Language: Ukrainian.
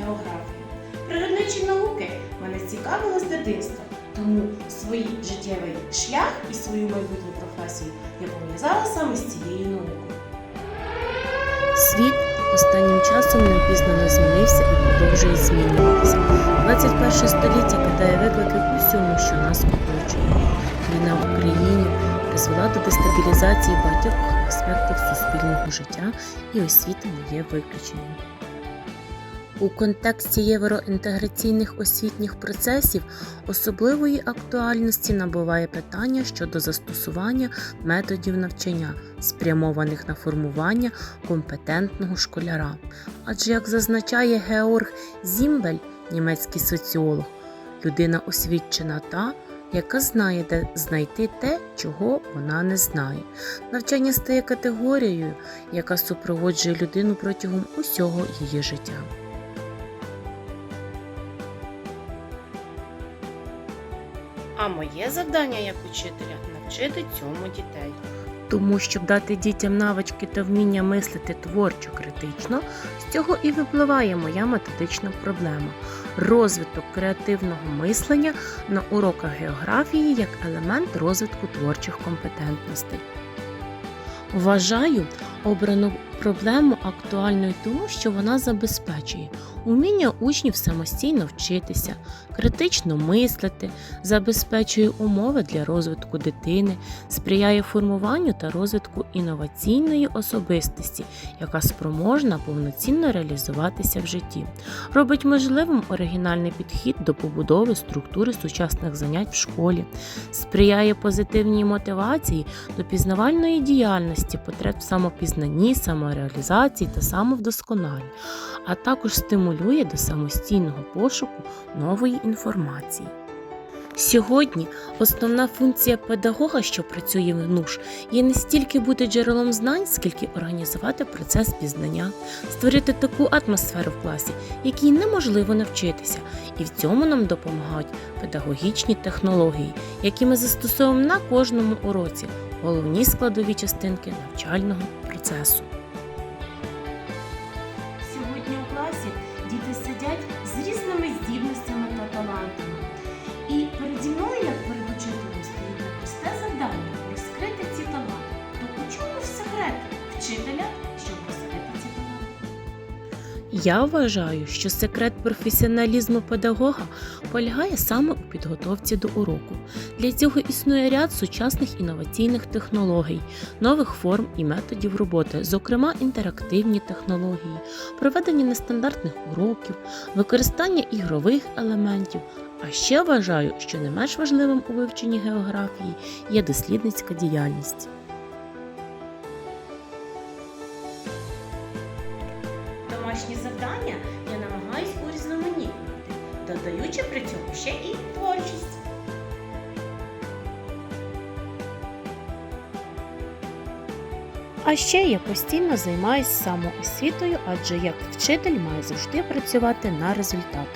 географії. Природничі науки мене цікавили з дитинства, тому свій життєвий шлях і свою майбутню професію я пов'язала саме з цією наукою. Світ останнім часом неопізнано змінився і продовжує змінюватися. 21 століття кидає виклики усьому, що нас оточує. Війна в Україні призвела до дестабілізації багатьох аспектів суспільного життя, і освіта не є виключенням. У контексті євроінтеграційних освітніх процесів особливої актуальності набуває питання щодо застосування методів навчання, спрямованих на формування компетентного школяра. Адже, як зазначає Георг Зімбель, німецький соціолог, людина освічена та, яка знає, де знайти те, чого вона не знає. Навчання стає категорією, яка супроводжує людину протягом усього її життя. А моє завдання як учителя навчити цьому дітей. Тому, щоб дати дітям навички та вміння мислити творчо критично, з цього і випливає моя методична проблема розвиток креативного мислення на уроках географії як елемент розвитку творчих компетентностей. Вважаю обрану проблему актуальною тому, що вона забезпечує уміння учнів самостійно вчитися, критично мислити, забезпечує умови для розвитку дитини, сприяє формуванню та розвитку інноваційної особистості, яка спроможна повноцінно реалізуватися в житті, робить можливим оригінальний підхід до побудови структури сучасних занять в школі, сприяє позитивній мотивації до пізнавальної діяльності, потреб в самопізнанні, самореалізації та самовдосконалення, а також стимулює до самостійного пошуку нової інформації. Сьогодні основна функція педагога, що працює в НУШ, є не стільки бути джерелом знань, скільки організувати процес пізнання, створити таку атмосферу в класі, якій неможливо навчитися, і в цьому нам допомагають педагогічні технології, які ми застосовуємо на кожному уроці, головні складові частинки навчального процесу. Діти сидять з різними здібностями та талантами. І переді мною, як перед учителем, стоїть просте завдання розкрити ці таланти. То у чому ж секрет вчителя, Я вважаю, що секрет професіоналізму педагога полягає саме у підготовці до уроку. Для цього існує ряд сучасних інноваційних технологій, нових форм і методів роботи, зокрема інтерактивні технології, проведення нестандартних уроків, використання ігрових елементів. А ще вважаю, що не менш важливим у вивченні географії є дослідницька діяльність. Домашні завдання я намагаюсь урізноманітнити, додаючи при цьому ще і творчість. А ще я постійно займаюся самоосвітою, адже як вчитель маю завжди працювати на результат.